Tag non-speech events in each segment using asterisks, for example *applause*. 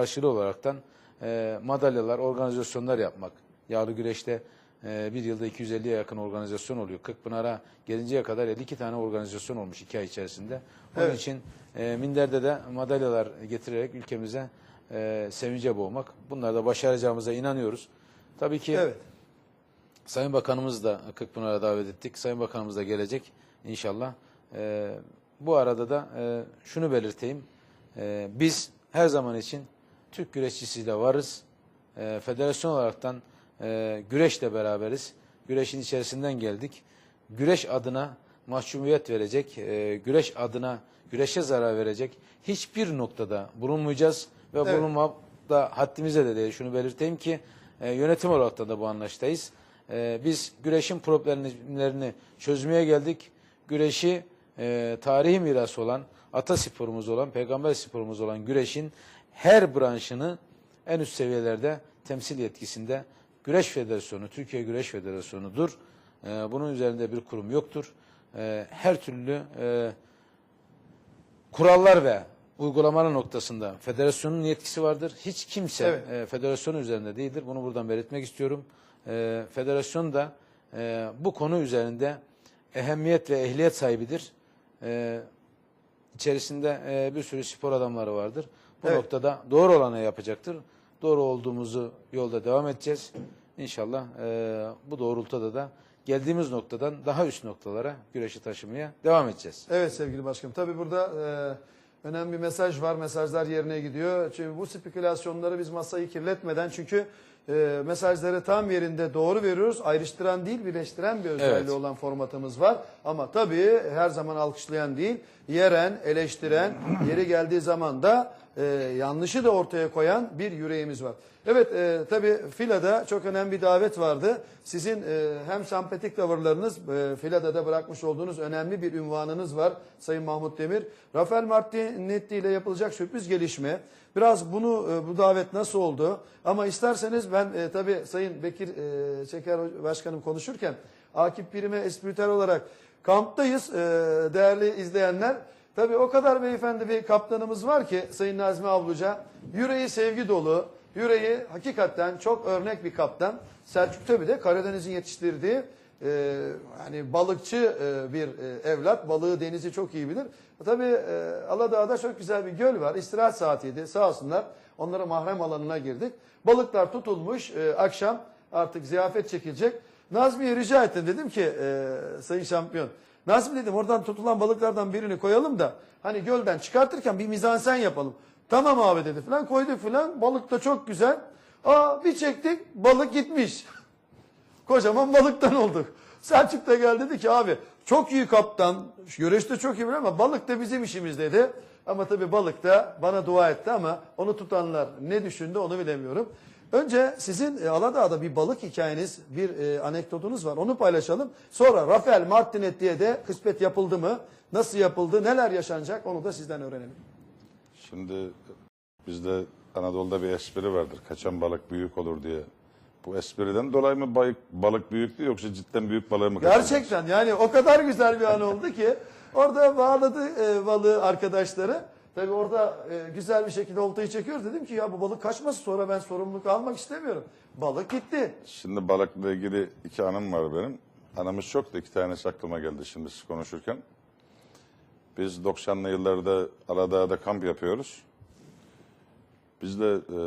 karşılığı olaraktan e, madalyalar, organizasyonlar yapmak. Yağlı güreşte e, bir yılda 250'ye yakın organizasyon oluyor. Kırkpınar'a gelinceye kadar 52 tane organizasyon olmuş iki ay içerisinde. Onun Evet. için e, Minder'de de madalyalar getirerek ülkemize e, sevince boğmak. Bunları da başaracağımıza inanıyoruz. Tabii ki Evet. Sayın Bakanımız da Kırkpınar'a davet ettik. Sayın Bakanımız da gelecek inşallah. Ee, bu arada da e, şunu belirteyim. Ee, biz her zaman için Türk güreşçisiyle varız. Ee, federasyon olaraktan e, güreşle beraberiz. Güreşin içerisinden geldik. Güreş adına mahcubiyet verecek, e, güreş adına güreşe zarar verecek hiçbir noktada bulunmayacağız ve Evet. bulunma da haddimize de değil. Şunu belirteyim ki e, yönetim olarak da, da bu anlaştayız. E, biz güreşin problemlerini çözmeye geldik. Güreşi e, tarihi mirası olan, ata sporumuz olan, peygamber sporumuz olan güreşin her branşını en üst seviyelerde temsil yetkisinde Güreş Federasyonu, Türkiye Güreş Federasyonu'dur. E, bunun üzerinde bir kurum yoktur. E, her türlü e, kurallar ve uygulamalar noktasında federasyonun yetkisi vardır. Hiç kimse Evet. e, federasyonun üzerinde değildir. Bunu buradan belirtmek istiyorum. E, federasyon da e, bu konu üzerinde ehemmiyet ve ehliyet sahibidir. E, içerisinde e, bir sürü spor adamları vardır. Bu Evet. noktada doğru olanı yapacaktır. Doğru olduğumuzu yolda devam edeceğiz. İnşallah e, bu doğrultuda da geldiğimiz noktadan daha üst noktalara güreşi taşımaya devam edeceğiz. Evet sevgili başkanım. Tabii burada e, önemli bir mesaj var. Mesajlar yerine gidiyor. Çünkü bu spekülasyonları biz masayı kirletmeden çünkü e, mesajları tam yerinde doğru veriyoruz. Ayrıştıran değil birleştiren bir özelliği Evet. olan formatımız var. Ama tabii her zaman alkışlayan değil, yeren, eleştiren, yeri geldiği zaman da e, yanlışı da ortaya koyan bir yüreğimiz var. Evet e, tabii Fila'da çok önemli bir davet vardı. Sizin e, hem sempatik tavırlarınız, e, Fila'da da bırakmış olduğunuz önemli bir ünvanınız var Sayın Mahmut Demir. Rafael Martinetti ile yapılacak sürpriz gelişme. Biraz bunu e, bu davet nasıl oldu? Ama isterseniz ben e, tabii Sayın Bekir e, Çeker Başkanım konuşurken Akif Birim'e espritüel olarak kamptayız e, değerli izleyenler. Tabii o kadar beyefendi bir kaptanımız var ki Sayın Nazmi Avluca. Yüreği sevgi dolu, yüreği hakikaten çok örnek bir kaptan. Selçuk Töbi de Karadeniz'in yetiştirdiği e, hani balıkçı e, bir e, evlat. Balığı denizi çok iyi bilir. Tabii e, Aladağ'da çok güzel bir göl var. İstirahat saatiydi sağ olsunlar. Onlara mahrem alanına girdik. Balıklar tutulmuş e, akşam artık ziyafet çekilecek. Nazmi'ye rica ettim dedim ki e, sayın şampiyon. Nazmi dedim oradan tutulan balıklardan birini koyalım da hani gölden çıkartırken bir mizansen yapalım. Tamam abi dedi falan koyduk falan balık da çok güzel. Aa bir çektik balık gitmiş. *laughs* Kocaman balıktan olduk. Selçuk da geldi dedi ki abi çok iyi kaptan, güreşte çok iyi ama balık da bizim işimiz dedi. Ama tabii balık da bana dua etti ama onu tutanlar ne düşündü onu bilemiyorum. Önce sizin e, Aladağ'da bir balık hikayeniz, bir e, anekdotunuz var. Onu paylaşalım. Sonra Rafael Martinet diye de kısmet yapıldı mı? Nasıl yapıldı? Neler yaşanacak? Onu da sizden öğrenelim. Şimdi bizde Anadolu'da bir espri vardır. Kaçan balık büyük olur diye. Bu espriden dolayı mı balık, balık büyüktü yoksa cidden büyük balığı mı kaçırdınız? Gerçekten yani o kadar güzel bir an oldu ki orada bağladı e, balığı arkadaşları. Tabii orada e, güzel bir şekilde oltayı çekiyoruz. Dedim ki ya bu balık kaçmasın sonra ben sorumluluk almak istemiyorum. Balık gitti. Şimdi balıkla ilgili iki anım var benim. Anımız çok da iki tanesi aklıma geldi şimdi siz konuşurken. Biz 90'lı yıllarda Aladağ'da kamp yapıyoruz. Bizde e,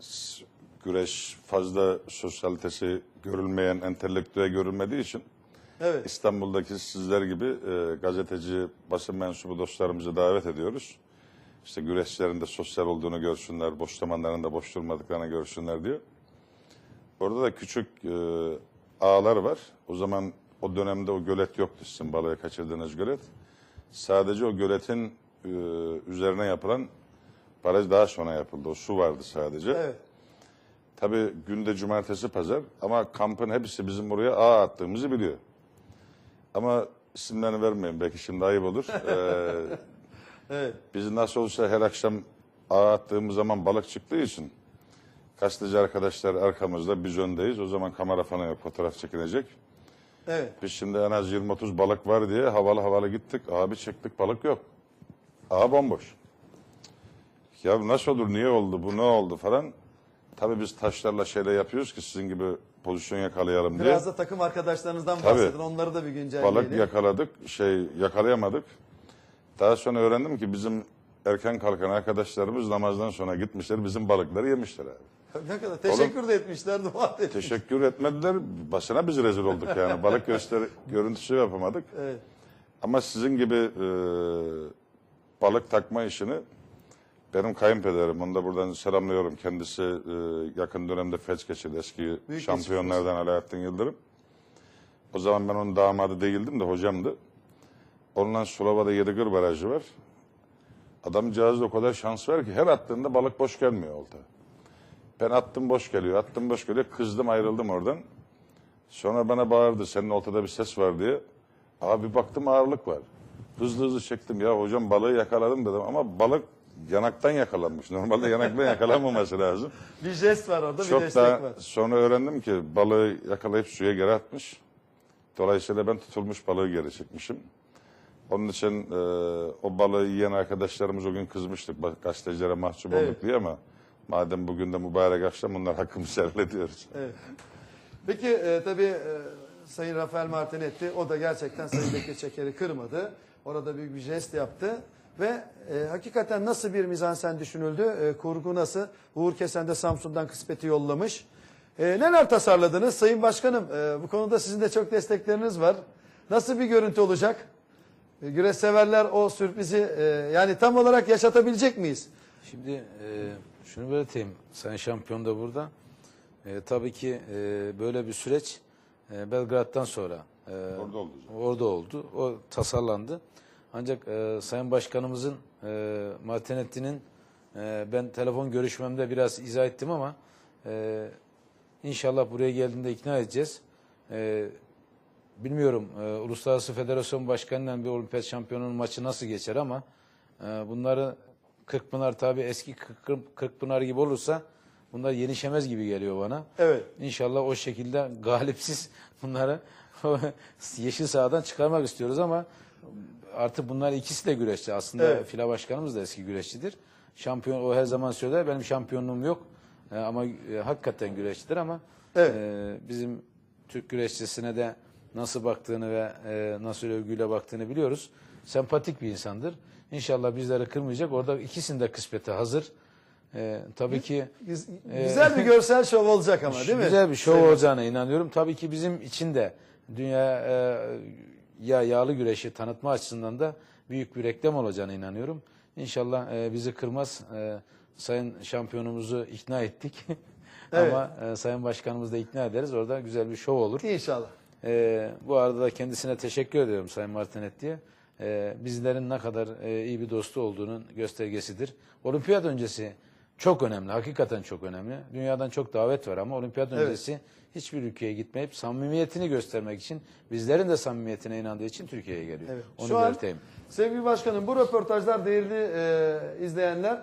s- güreş fazla sosyalitesi görülmeyen, entelektüel görülmediği için Evet. İstanbul'daki sizler gibi e, gazeteci, basın mensubu dostlarımızı davet ediyoruz. İşte güreşlerin de sosyal olduğunu görsünler, boş zamanlarında boş durmadıklarını görsünler diyor. Orada da küçük e, ağlar var. O zaman o dönemde o gölet yoktu sizin balığı kaçırdığınız gölet. Sadece o göletin e, üzerine yapılan baraj daha sonra yapıldı. O su vardı sadece. Evet. Tabii günde cumartesi pazar ama kampın hepsi bizim buraya ağ attığımızı biliyor. Ama isimlerini vermeyin belki şimdi ayıp olur. *laughs* Ee, Evet. biz nasıl olsa her akşam ağ attığımız zaman balık çıktığı için gazeteci arkadaşlar arkamızda biz öndeyiz. O zaman kamera falan yok fotoğraf çekilecek. Evet. Biz şimdi en az 20-30 balık var diye havalı havalı gittik. Abi çektik balık yok. Ağ bomboş. Ya nasıl olur, niye oldu, bu ne oldu falan. Tabii biz taşlarla şeyle yapıyoruz ki sizin gibi pozisyon yakalayalım diye. Biraz da takım arkadaşlarınızdan Tabii. bahsedin. Onları da bir güncelleyelim. Balık yakaladık, şey yakalayamadık. Daha sonra öğrendim ki bizim erken kalkan arkadaşlarımız namazdan sonra gitmişler, bizim balıkları yemişler abi. *laughs* Ne kadar teşekkür de etmişler, dua etmişler. Teşekkür etmediler, basına biz rezil olduk yani. Balık gösteri, görüntüsü yapamadık. Evet. Ama sizin gibi e, balık takma işini benim kayınpederim, onu da buradan selamlıyorum. Kendisi e, yakın dönemde felç geçirdi, eski Büyük şampiyonlardan Alaaddin Yıldırım. O zaman ben onun damadı değildim de hocamdı. Onunla Sulova'da Yedigır Barajı var. Adamcağızda o kadar şans var ki her attığında balık boş gelmiyor olta. Ben attım boş geliyor, attım boş geliyor. Kızdım ayrıldım oradan. Sonra bana bağırdı senin oltada bir ses var diye. Abi baktım ağırlık var. Hızlı hızlı çektim ya hocam balığı yakaladım dedim ama balık yanaktan yakalanmış. Normalde yanaktan yakalanmaması lazım. *laughs* Bir jest var orada, bir Çok destek daha var. sonra öğrendim ki balığı yakalayıp suya geri atmış. Dolayısıyla ben tutulmuş balığı geri çekmişim. Onun için e, o balığı yiyen arkadaşlarımız o gün kızmıştık. Gazetecilere mahcup Evet. olduk diye ama madem bugün de mübarek akşam bunlar hakkımızı helal ediyoruz. Evet. Peki e, tabii e, Sayın Rafael Martinetti o da gerçekten Sayın Bekir Çeker'i kırmadı. Orada büyük bir jest yaptı. Ve e, hakikaten nasıl bir mizansen düşünüldü? E, kurgu nasıl? Uğur Kesen de Samsun'dan kısmeti yollamış. E, neler tasarladınız? Sayın Başkanım e, bu konuda sizin de çok destekleriniz var. Nasıl bir görüntü olacak? E, güreş severler o sürprizi e, yani tam olarak yaşatabilecek miyiz? Şimdi e, şunu belirteyim. Sayın Şampiyon da burada. E, tabii ki e, böyle bir süreç e, Belgrad'dan sonra e, Orada oldu. orada oldu. O tasarlandı. Ancak e, Sayın Başkanımızın e, Martinetti'nin e, ben telefon görüşmemde biraz izah ettim ama e, inşallah buraya geldiğinde ikna edeceğiz. E, bilmiyorum e, Uluslararası Federasyon Başkanı'yla bir olimpiyat şampiyonunun maçı nasıl geçer ama e, bunları Kırkpınar tabii eski Kırk- Kırkpınar gibi olursa bunlar yenişemez gibi geliyor bana. Evet. İnşallah o şekilde galipsiz bunları *laughs* yeşil sahadan çıkarmak istiyoruz ama artık bunlar ikisi de güreşçi. Aslında Evet. Fila Başkanımız da eski güreşçidir. Şampiyon o her zaman söyler benim şampiyonluğum yok. E, ama e, hakikaten güreşçidir ama Evet. e, bizim Türk güreşçisine de nasıl baktığını ve e, nasıl övgüyle baktığını biliyoruz. Sempatik bir insandır. İnşallah bizleri kırmayacak. Orada ikisinin de kıspeti hazır. E, tabii ki Güz- Güzel bir görsel şov olacak ama değil mi? Güzel bir şov Sayın olacağına inanıyorum. Tabii ki bizim için de dünya e, ya yağlı güreşi tanıtma açısından da büyük bir reklam olacağına inanıyorum. İnşallah e, bizi kırmaz. E, sayın şampiyonumuzu ikna ettik. *laughs* Evet. Ama e, Sayın Başkanımızı da ikna ederiz. Orada güzel bir şov olur. İnşallah. E, bu arada da kendisine teşekkür ediyorum Sayın Martinetti'ye. E, bizlerin ne kadar e, iyi bir dostu olduğunun göstergesidir. Olimpiyat öncesi çok önemli, hakikaten çok önemli. Dünyadan çok davet var ama olimpiyat Evet. öncesi hiçbir ülkeye gitmeyip samimiyetini göstermek için, bizlerin de samimiyetine inandığı için Türkiye'ye geliyor. Evet. Onu Şu an belirteyim. sevgili başkanım bu röportajlar değerli e, izleyenler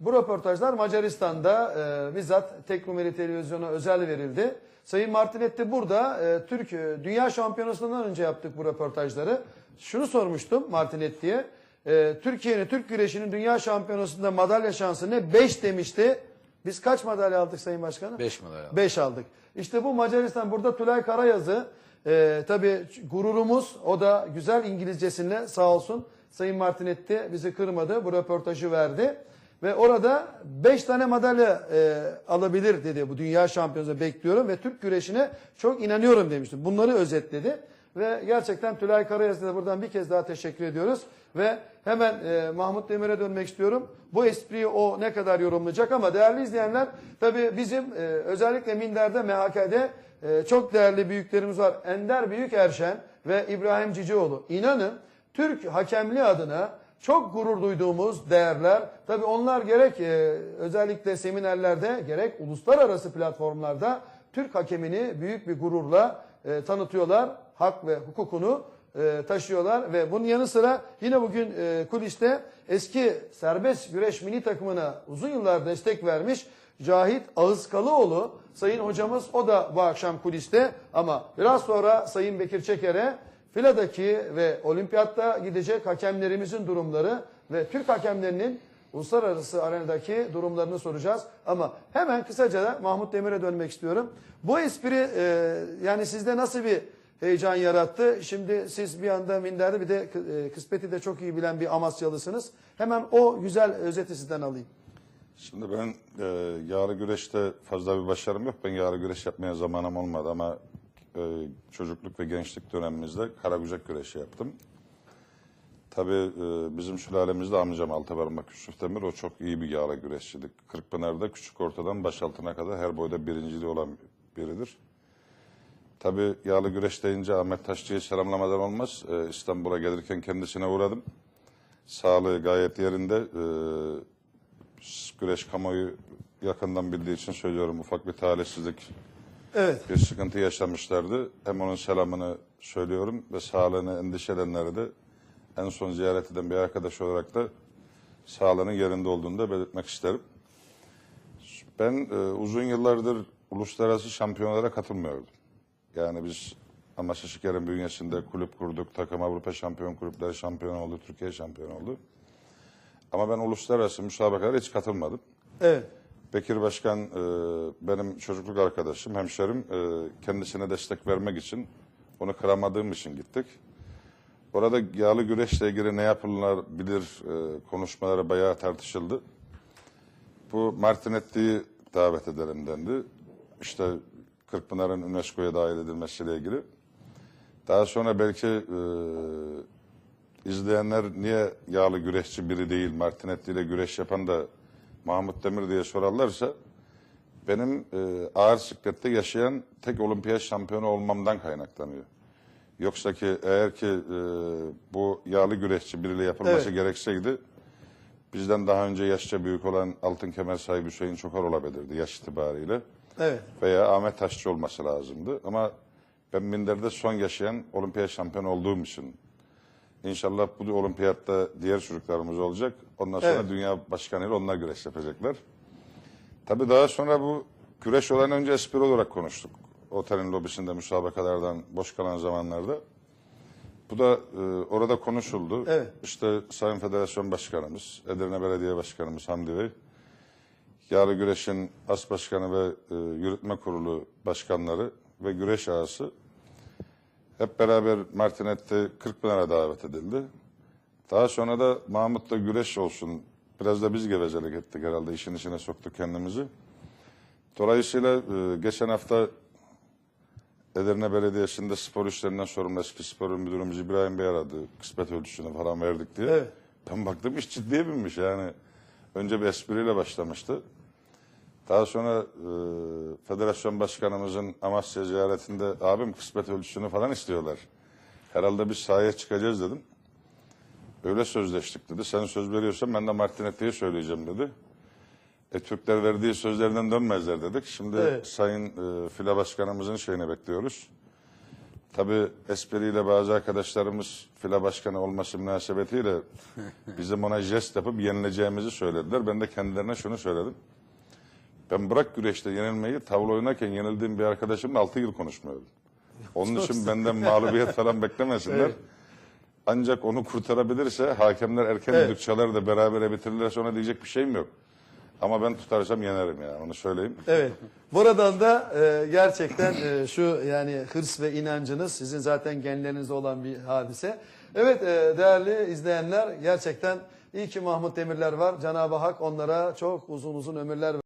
bu röportajlar Macaristan'da e, bizzat Tek Numeri Televizyon'a özel verildi. Sayın Martinetti burada e, Türk e, Dünya Şampiyonası'ndan önce yaptık bu röportajları. Şunu sormuştum Martinetti'ye. E, Türkiye'nin Türk güreşinin Dünya Şampiyonası'nda madalya şansı ne? 5 demişti. Biz kaç madalya aldık Sayın Başkanım? 5 madalya. 5 aldık. İşte bu Macaristan burada Tülay Karayazı e, tabii gururumuz o da güzel İngilizcesinle sağ olsun Sayın Martinetti bizi kırmadı bu röportajı verdi. Ve orada 5 tane madalya e, alabilir dedi bu dünya şampiyonası bekliyorum ve Türk güreşine çok inanıyorum demişti. Bunları özetledi ve gerçekten Tülay Karayazı'na da buradan bir kez daha teşekkür ediyoruz. Ve hemen e, Mahmut Demir'e dönmek istiyorum. Bu espriyi o ne kadar yorumlayacak ama değerli izleyenler tabii bizim e, özellikle Minder'de, MHK'de e, çok değerli büyüklerimiz var. Ender Büyük Erşen ve İbrahim Cicioğlu. İnanın Türk hakemliği adına çok gurur duyduğumuz değerler. Tabii onlar gerek e, özellikle seminerlerde gerek uluslararası platformlarda Türk hakemini büyük bir gururla e, tanıtıyorlar. Hak ve hukukunu e, taşıyorlar ve bunun yanı sıra yine bugün e, kuliste eski serbest güreş mini takımına uzun yıllar destek vermiş Cahit Ağızkalıoğlu sayın hocamız o da bu akşam kuliste ama biraz sonra Sayın Bekir Çeker'e Fila'daki ve olimpiyatta gidecek hakemlerimizin durumları ve Türk hakemlerinin uluslararası arenadaki durumlarını soracağız. Ama hemen kısaca da Mahmut Demir'e dönmek istiyorum. Bu espri e, yani sizde nasıl bir heyecan yarattı? Şimdi siz bir anda minderde bir de e, kıspeti de çok iyi bilen bir Amasyalısınız. Hemen o güzel özeti sizden alayım. Şimdi ben e, yağlı güreşte fazla bir başarım yok. Ben yağlı güreş yapmaya zamanım olmadı ama e, çocukluk ve gençlik dönemimizde karagücek güreşi yaptım. Tabii e, bizim sülalemizde amcam Altıparmak Yusuf Demir o çok iyi bir yağlı güreşçiydi. Kırkpınar'da küçük ortadan baş altına kadar her boyda birinciliği olan biridir. Tabii yağlı güreş deyince Ahmet Taşçı'yı selamlamadan olmaz. E, İstanbul'a gelirken kendisine uğradım. Sağlığı gayet yerinde. E, güreş kamuoyu yakından bildiği için söylüyorum ufak bir talihsizlik Evet. bir sıkıntı yaşamışlardı. Hem onun selamını söylüyorum ve sağlığını endişe edenleri de en son ziyaret eden bir arkadaş olarak da sağlığının yerinde olduğunu da belirtmek isterim. Ben e, uzun yıllardır uluslararası şampiyonalara katılmıyordum. Yani biz Amasya Şeker'in bünyesinde kulüp kurduk. Takım Avrupa Şampiyon Kulüpleri şampiyon oldu, Türkiye şampiyon oldu. Ama ben uluslararası müsabakalara hiç katılmadım. Evet. Bekir Başkan e, benim çocukluk arkadaşım, hemşerim. E, kendisine destek vermek için, onu kıramadığım için gittik. Orada yağlı güreşle ilgili ne yapılabilir e, konuşmaları bayağı tartışıldı. Bu Martinetti'yi davet edelim dendi. İşte Kırkpınar'ın UNESCO'ya dahil edilmesiyle ilgili. Daha sonra belki e, izleyenler niye yağlı güreşçi biri değil, Martinetti ile güreş yapan da Mahmut Demir diye sorarlarsa benim e, ağır siklette yaşayan tek olimpiyat şampiyonu olmamdan kaynaklanıyor. Yoksa ki eğer ki e, bu yağlı güreşçi biriyle yapılması Evet. gerekseydi bizden daha önce yaşça büyük olan altın kemer sahibi Hüseyin Çokar olabilirdi yaş itibariyle. Evet. Veya Ahmet Taşçı olması lazımdı. Ama ben Minder'de son yaşayan olimpiyat şampiyonu olduğum için İnşallah bu olimpiyatta diğer çocuklarımız olacak. Ondan sonra Evet. dünya başkanıyla onlar güreş yapacaklar. Tabii daha sonra bu güreş olan önce espri olarak konuştuk. Otelin lobisinde müsabakalardan boş kalan zamanlarda. Bu da e, orada konuşuldu. Evet. İşte Sayın Federasyon Başkanımız, Edirne Belediye Başkanımız Hamdi Bey, Yağlı Güreş'in As Başkanı ve e, Yürütme Kurulu Başkanları ve Güreş Ağası hep beraber Martinet'te Kırkpınar'a davet edildi. Daha sonra da Mahmut'la güreş olsun. Biraz da biz gevezelik ettik herhalde. işin içine soktuk kendimizi. Dolayısıyla e, geçen hafta Edirne Belediyesi'nde spor işlerinden sorumlu eski spor müdürümüz İbrahim Bey aradı. Kısmet ölçüsünü falan verdik diye. Evet. Ben baktım iş ciddiye binmiş yani. Önce bir espriyle başlamıştı. Daha sonra e, federasyon başkanımızın Amasya ziyaretinde abim kısmet ölçüsünü falan istiyorlar. Herhalde biz sahaya çıkacağız dedim. Öyle sözleştik dedi. Sen söz veriyorsan ben de Martinetti'ye söyleyeceğim dedi. E, Türkler verdiği sözlerinden dönmezler dedik. Şimdi Evet. Sayın e, Fila Başkanımızın şeyini bekliyoruz. Tabii espriyle bazı arkadaşlarımız fila başkanı olması münasebetiyle *laughs* bizim ona jest yapıp yenileceğimizi söylediler. Ben de kendilerine şunu söyledim. Ben bırak güreşte yenilmeyi tavla oynarken yenildiğim bir arkadaşımla 6 yıl konuşmuyordum. Onun için benden mağlubiyet falan beklemesinler. Evet. Ancak onu kurtarabilirse hakemler erken Evet. düdük çalar da berabere bitirirlerse ona diyecek bir şeyim yok. Ama ben tutarsam yenerim ya onu söyleyeyim. Evet. Buradan da e, gerçekten e, şu yani hırs ve inancınız sizin zaten genlerinizde olan bir hadise. Evet e, değerli izleyenler gerçekten iyi ki Mahmut Demirler var. Cenab-ı Hak onlara çok uzun uzun ömürler